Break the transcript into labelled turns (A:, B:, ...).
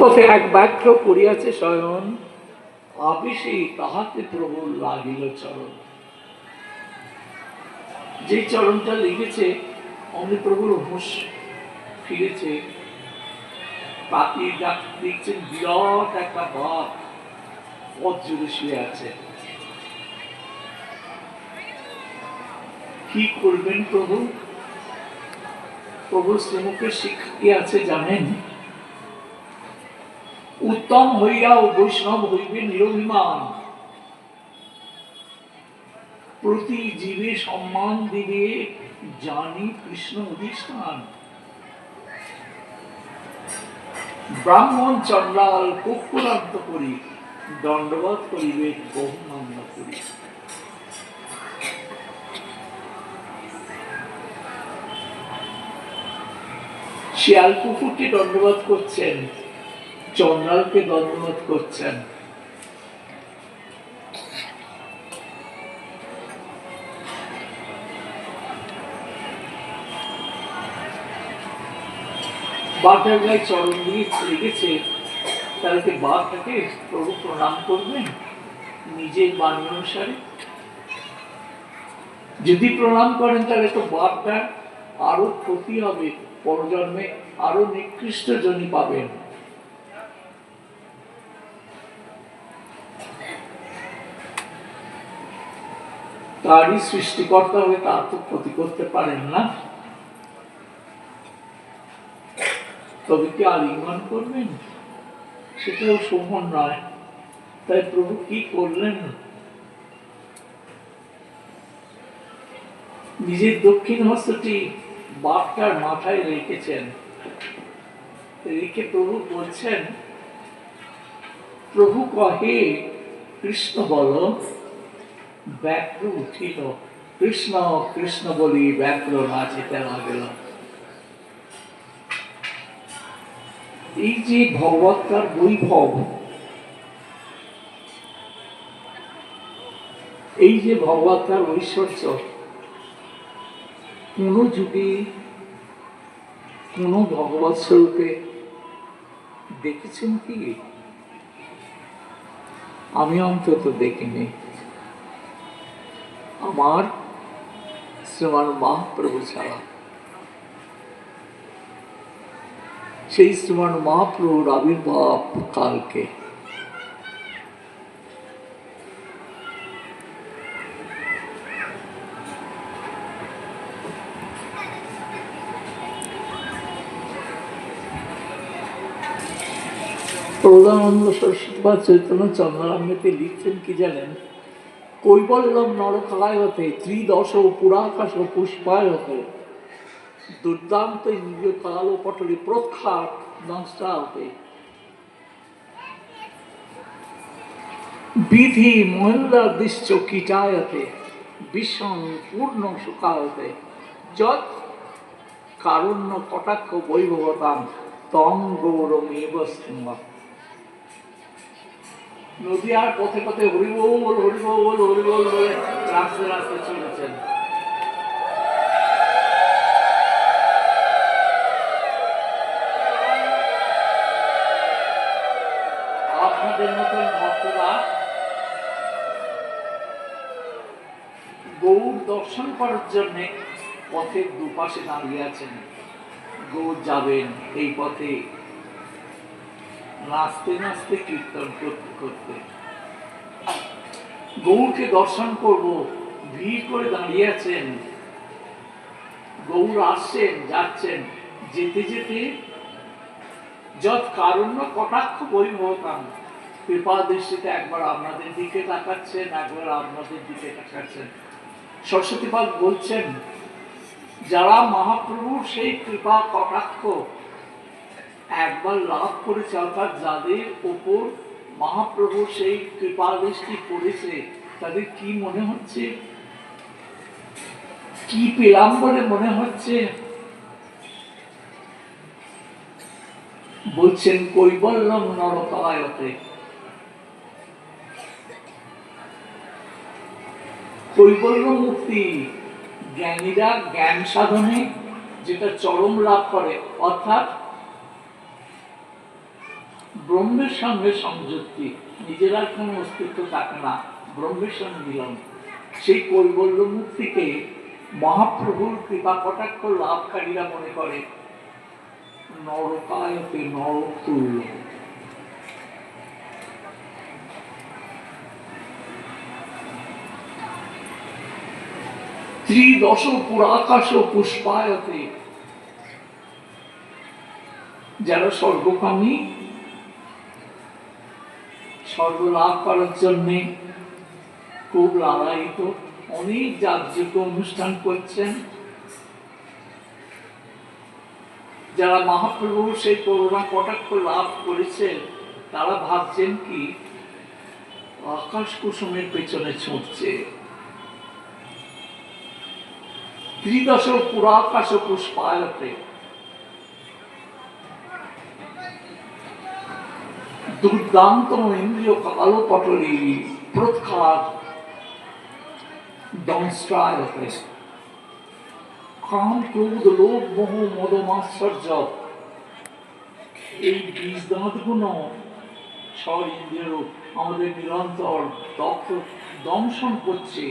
A: পথে এক ব্যাঘ্র পড়িয়াছে আবেশে তাহাতে প্রভু লাগিল চরণ। যে চরণটা লেগেছে অমনি হুঁশ ফিরেছে। তাকে দেখ- দেখছেন, বিরাট একটা পথ শুয়ে আছে। কি করবেন প্রভু? প্রভু শ্রীমুখের শিক্ষা কি আছে জানেন? উত্তম হইয়া ও বৈষ্ণব হইবে নিরভিমান। প্রতি জীবে সম্মান দিবে জানি কৃষ্ণ অধিষ্ঠান। ব্রাহ্মণ চন্ডাল কুকুরান্ত করি দণ্ডবাদ করিবে বহুমান্য করি। শিয়াল কুকুরকে দণ্ডবাদ করছেন। চন্ডালকে দণ্ডবাদ করছেন। বাঘটার গায়ে চরণ দিয়ে লেগেছে। তাহলে কি বাঘটাকে প্রভু প্রণাম করবেন? নিজের বাণী অনুসারে। যদি প্রণাম করেন, তাহলে তো বাঘটা আরও ক্ষতি হবে। পরজন্মে আরও নিকৃষ্ট জনি পাবেন। তারই সৃষ্টিকর্তা হয়ে তার তো ক্ষতি করতে পারেন না। তবে কি আলিঙ্গন করবেন? সেটাও শোভন নয়। তাই প্রভু কি করলেন? নিজের দক্ষিণ হস্তটি বাঘটার মাথায় রেখেছেন। রেখে প্রভু বলছেন, প্রভু কহে, কৃষ্ণ বল ব্যাঘ্র উঠিল। কৃষ্ণ কৃষ্ণ বলি ব্যাঘ্র নাচিতে লাগল এই যে ভগবত্তার বৈভব, এই যে ভগবত্তার ঐশ্বর্য, কোন যুগে, কোন ভগবত স্বরূপে দেখেছেন কি? আমি অন্তত দেখিনি। আমার শ্রীমান মহাপ্রভু ছাড়া সেই শ্রীমান মহাপ্রভুর আবির্ভাব কালকে প্রধানন্দ সরস্বতী বা চৈতন্য চন্দ্রাঙ্গতে লিখছেন কি জানেন কৈবল্যম নরকায় হতে ত্রিদশ পুরাকাশ পুষ্পায় হতে দুর্দান্ত ইন্দ্রিয় কাল ও পটলি প্রখ্যাত হতে বিধি মহিলা দৃশ্য কীটায়তে, বিষম পূর্ণ সুখায়তে যৎ কারণ্য কটাক্ষ বৈভবতাম, তম গৌরমেব স্তম্ভ নদিয়ার পথে পথে হরিবোল হরিবোল হরিবোল বলে রাস্তায় রাস্তায় চলেছেন আপনাদের মতন ভক্তরা গৌর দর্শন করার জন্য পথের দুপাশে দাঁড়িয়ে আছেন। গৌর যাবেন এই পথে। নাচতে নাচতে কীর্তন করতে করতে। গৌরকে দর্শন করব, ভিড় করে দাঁড়িয়ে আছেন। গৌর আসছেন, যাচ্ছেন। যেতে যেতে যত কারণ্য কটাক্ষ বৈভবতাম কৃপা দৃষ্টিতে একবার আপনাদের দিকে তাকাচ্ছেন, একবার আপনাদের দিকে তাকাচ্ছেন। সরস্বতী পাল বলছেন, যারা মহাপ্রভুর সেই কৃপা কটাক্ষ একবার লাভ করেছে, অর্থাৎ যাদের উপর মহাপ্রভুর সেই কৃপা দৃষ্টি পড়েছে, তাদের কি মনে হচ্ছে? কি পেলাম বলে মনে হচ্ছে? বলছেন, কৈবল্যম নরকায়তে। কৈবল্য মুক্তি জ্ঞানীরা জ্ঞান সাধনে যেটা চরম লাভ করে, অর্থাৎ ব্রহ্মের সঙ্গে সংযুক্তি নিজের কোনো অস্তিত্ব থাকে না। ব্রহ্মের সঙ্গে মিলন। সেই কৈবল্য মুক্তিকে মহাপ্রভুর কৃপা কটাক্ষ লাভকারীরা মনে করে। নরকায়তে নরক তুল্য ত্রিদশ পুরাকাশ পুষ্পায়তে। যারা স্বর্গকামী স্বর্গ লাভ করার জন্যে খুব লালায়িত অনেক যাগযজ্ঞ অনুষ্ঠান করছেন। যারা মহাপ্রভু সেই করুণা কটাক্ষ লাভ করেছেন, তারা ভাবছেন কি, আকাশ কুসুমের পেছনে ছুটছে। ত্রিদশ পুরাকাশ পুষ্পায়তে দুর্দান্ত ইন্দ্রিয় কালো পটলি প্রৎখাত দংস্ট্রায়তে কাম ক্রোধ, লোভ, মোহ মদ মাশ্চর্য এই বীজ দাঁতগুলো স্বর ইন্দ্রিয় আমাদের নিরন্তর দংশন করছে।